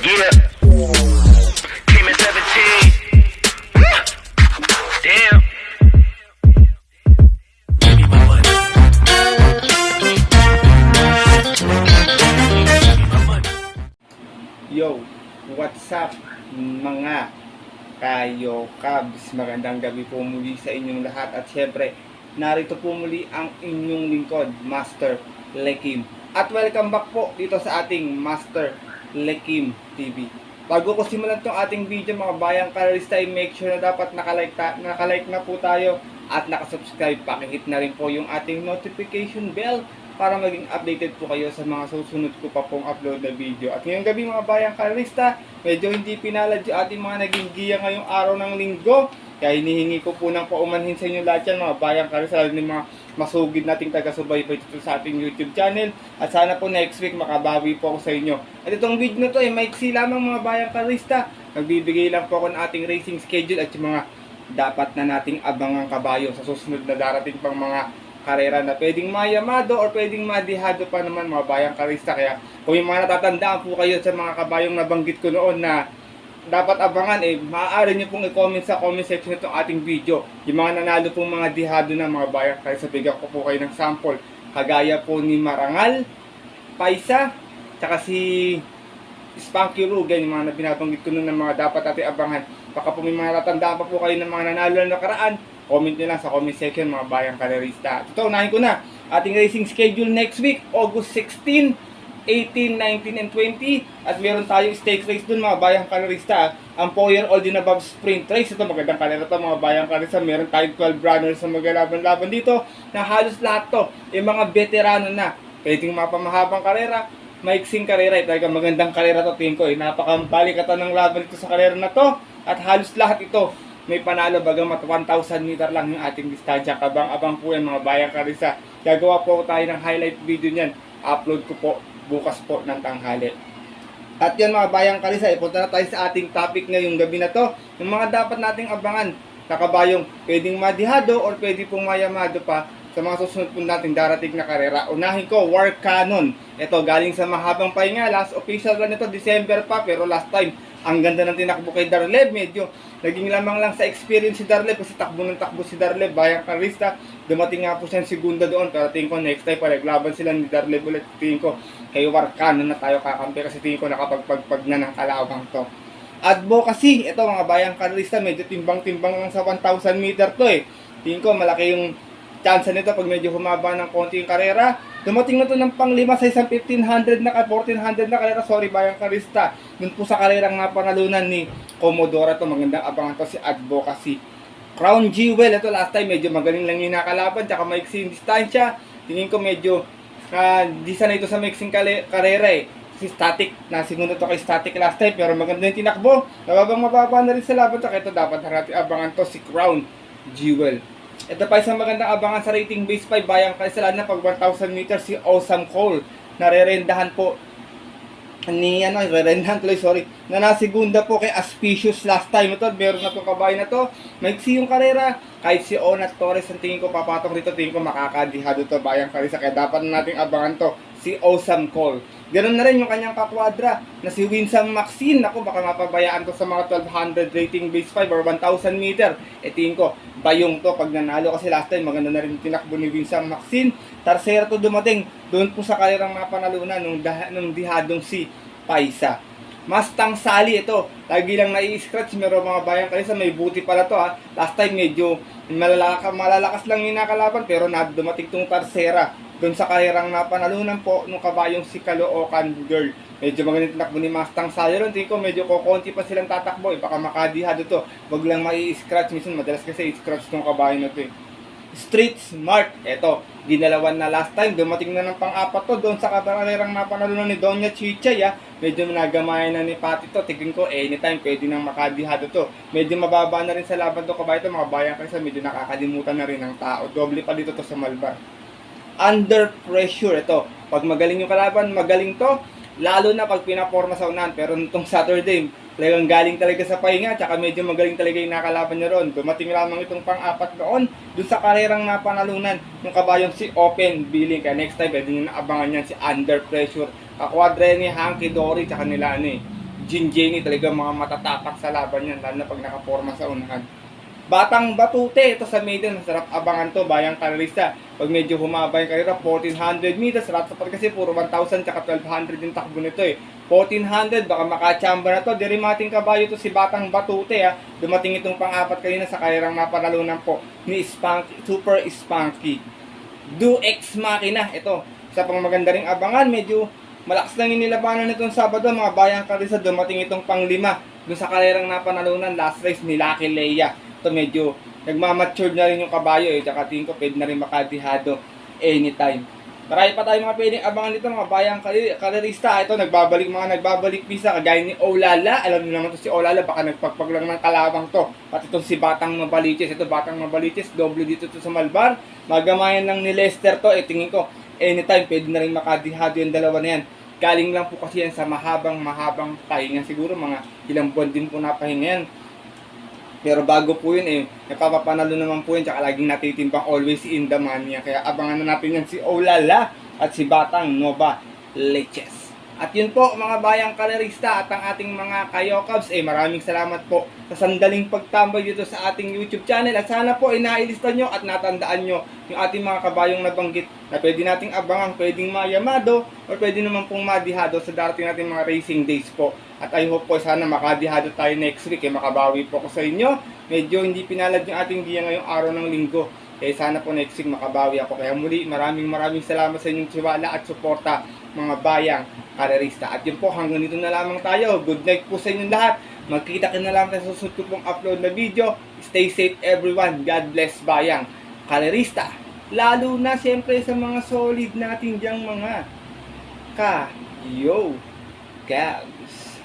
Yeah. Came in 17. Damn. My money. Yo, what's up mga kayo kabs? Magandang gabi po muli sa inyong lahat at syempre narito po muli ang inyong lingkod, Master Lekim. At welcome back po dito sa ating Master Lekim TV. Bago ko simulan tong ating video mga bayang kalorista, ay make sure na dapat nakalike, ta- nakalike na po tayo at nakasubscribe. Pakihit na rin po yung ating notification bell para maging updated po kayo sa mga susunod ko pa pong upload na video. At ngayong gabi mga bayang kalorista, medyo hindi pinalad yung ating mga naging giya ngayong araw ng linggo. Kaya hinihingi ko po ng paumanhin sa inyo lahat yan mga bayang kalorista, lalo ng mga masugid nating taga-subaybay dito sa ating YouTube channel. At sana po next week makabawi po ako sa inyo. At itong video na to ay maiksi lamang mga bayang kalorista. Nagbibigay lang po ako ng ating racing schedule at yung mga dapat na nating abangang kabayo sa susunod na darating pang mga karera na pwedeng mayamado or pwedeng madihado pa naman mga bayang karista. Kaya kung yung mga natatandaan po kayo sa mga kabayong nabanggit ko noon na dapat abangan eh, maaari nyo pong i-comment sa comment section itong ating video. Yung mga nanalo pong mga dihado na mga bayang karista, bigyan ko po kayo ng sample. Kagaya po ni Marangal, Paisa, tsaka si Spunky Rugen, yung mga binabanggit ko noon ng mga dapat natin abangan. Baka po may mga natandaan pa po kayo ng mga nanalo na nakaraan. Comment nyo lang sa comment section mga bayang kalerista. Ito, unahin ko na. Ating racing schedule next week, August 16, 18, 19, and 20. At meron tayong stakes race dun mga bayang kalerista. Ang Poyer All Din Above Sprint Race. Ito, magandang kalera to mga bayang kalerista. Meron tayong 12 runners na maglalaban-laban dito. Na halos lahat to, yung mga veterano na. Pwedeng mapamahabang karera, maiksing karera, ito talagang magandang karera to tingin ko eh. Napakabalikatan ng laban dito sa karera na to at halos lahat ito may panalo bagamat 1,000 meter lang yung ating distansya. Kabang-abang po yan mga bayang karisa. Gagawa po tayo ng highlight video niyan. Upload ko po bukas po ng tanghali. At yan mga bayang karisa, ipunta na tayo sa ating topic ngayong gabi na to. Yung mga dapat nating abangan na pwedeng madihado or pwede pong mayamado pa sa mga susunod po nating darating na karera. Unahin ko, War Cannon. Ito, galing sa mahabang pahinga. Last official run nito, December pa, pero last time, ang ganda ng tinakbo kay Darlev. Medyo naging lamang lang sa experience si Darlev kasi takbo ng takbo si Darlev. Bayang Karista, dumating nga po siya segunda doon. Pero tingin ko, next time pa, naglaban sila ni Darlev ulit. Tingin ko, kay War Cannon na tayo kakampi kasi tingin ko nakapagpagpag na ng kalawang to. Advocacy, ito mga bayang karista, medyo timbang-timbang lang sa 1,000 meter to eh. Tingin ko malaki yung chance nito pag medyo humaba ng konti yung karera. Dumating na to ng panglima sa isang 1500 na ka 1400 na karera. Sorry bayang karista. Dun po sa karerang napanalunan ni Commodore to magandang abangan to si Advocacy. Crown Jewel, ito last time medyo magaling lang yung nakalaban, tsaka maiksi yung distansya. Tingin ko medyo uh, di sana ito sa kale- karera eh. Si Static, na segundo to kay Static last time, pero maganda yung tinakbo. Nababang mababa na rin sa laban, tsaka ito dapat na natin abangan to si Crown Jewel. Ito pa isang magandang abangan sa rating base 5 bayang kaisalan na pag 1,000 meters si Awesome Cole. Narerendahan po ni ano, rerendahan tuloy, sorry, na nasigunda po kay Aspicious last time. Ito, meron na itong kabayo na to. Maiksi yung karera. Kahit si Onat Torres, ang tingin ko papatong rito, tingin ko makakadihado to bayang karisa. Kaya dapat na nating abangan to si Awesome Cole. Ganun na rin yung kanyang kakwadra na si Winsam Maxine. Ako, baka mapabayaan to sa mga 1200 rating base 5 or 1000 meter. E tingin ko, bayong to pag nanalo kasi last time maganda na rin tinakbo ni Winsam Maxine. Tarsera to dumating doon po sa karerang napanalunan nung, dah- nung dihadong si Paisa. Mustang Sally ito. Lagi lang nai-scratch. Meron mga bayang kalisa. May buti pala to ha. Last time medyo malalakas, malalakas lang yung nakalaban. Pero dumating tong Tarsera. Doon sa karerang napanalunan po nung kabayong si Caloocan Girl. Medyo magandang takbo ni Mustang Sally ron. Tingin ko medyo kokonti pa silang tatakbo. Eh. Baka makadihado to. Wag lang mai-scratch. Minsan madalas kasi i-scratch tong kabayo na to eh. Street Smart. Ito, ginalawan na last time. Dumating na ng pang-apat to doon sa kabarerang napanalunan ni Donya Chichay. Ah. Medyo nagamayan na ni Pati to. Tignan ko, anytime pwede nang makadihado to. Medyo mababa na rin sa laban to kabayo to. Mga bayan kasi medyo nakakalimutan na rin ng tao. Doble pa dito to sa Malbar. Under pressure. Ito, pag magaling yung kalaban, magaling to. Lalo na pag pinaporma sa unahan. Pero nitong Saturday, talagang galing talaga sa pahinga. Tsaka medyo magaling talaga yung nakalaban niya ron. Dumating lamang itong pang-apat noon. Doon sa karerang napanalunan. Yung kabayong si Open Billing. Kaya next time, pwede nyo na yan si Under Pressure. Kakwadre ni Hanky Dory. Tsaka nila ano eh. Jin Jenny talaga mga matatapak sa laban yan, lalo na pag nakaporma sa unahan. Batang Batute, ito sa maiden, sarap abangan to, bayang karerista. Pag medyo humaba yung karera, 1400 meters, sarap sa kasi puro 1,000 tsaka 1,200 yung takbo nito eh. 1400, baka makachamba na to. Dirimating kabayo to si Batang Batute ha. Dumating itong pang-apat kanina sa karerang napanalunan po ni Spunky, Super Spunky. Do X Machina, ito. Sa pang maganda ring abangan, medyo malakas lang yung nilabanan nitong Sabado, mga bayang karisa, dumating itong panglima. Doon sa karerang napanalunan, last race ni Lucky Leia. Ito medyo nagmamature na rin yung kabayo eh. Tsaka tingin ko pwede na rin makadihado anytime. Marami pa tayong mga pwedeng abangan dito mga bayang kari- karerista. Ito nagbabalik mga nagbabalik pisa kagaya ni Olala. Alam niyo naman to si Olala baka nagpagpag lang ng kalabang to. Pati itong si Batang Mabaliches. Ito Batang Mabaliches. Doble dito to sa Malbar. Magamayan lang ni Lester to. Eh tingin ko anytime pwede na rin makadihado yung dalawa na yan. Galing lang po kasi yan sa mahabang mahabang pahinga. Siguro mga ilang buwan din po napahinga yan. Pero bago po yun eh, napapapanalo naman po yun, tsaka laging natitimbang always in the money. Kaya abangan na natin yan si Olala at si Batang Nova Leches. At yun po mga bayang kalerista at ang ating mga kayokabs, eh maraming salamat po sa sandaling pagtambay dito sa ating YouTube channel. At sana po ay nailista nyo at natandaan nyo yung ating mga kabayong nabanggit na pwede nating abangan, pwedeng mayamado o pwede naman pong madihado sa darating natin mga racing days po. At I hope po sana makadihado tayo next week, eh makabawi po ko sa inyo. Medyo hindi pinalad yung ating giya ngayong araw ng linggo. Eh sana po next week makabawi ako. Kaya muli maraming maraming salamat sa inyong tiwala at suporta mga bayang karerista. At yun po hanggang dito na lamang tayo. Good night po sa inyong lahat. Magkita ka na lang sa susunod ko pong upload na video. Stay safe everyone. God bless bayang karerista. Lalo na siyempre sa mga solid natin diyang mga ka yo cabs.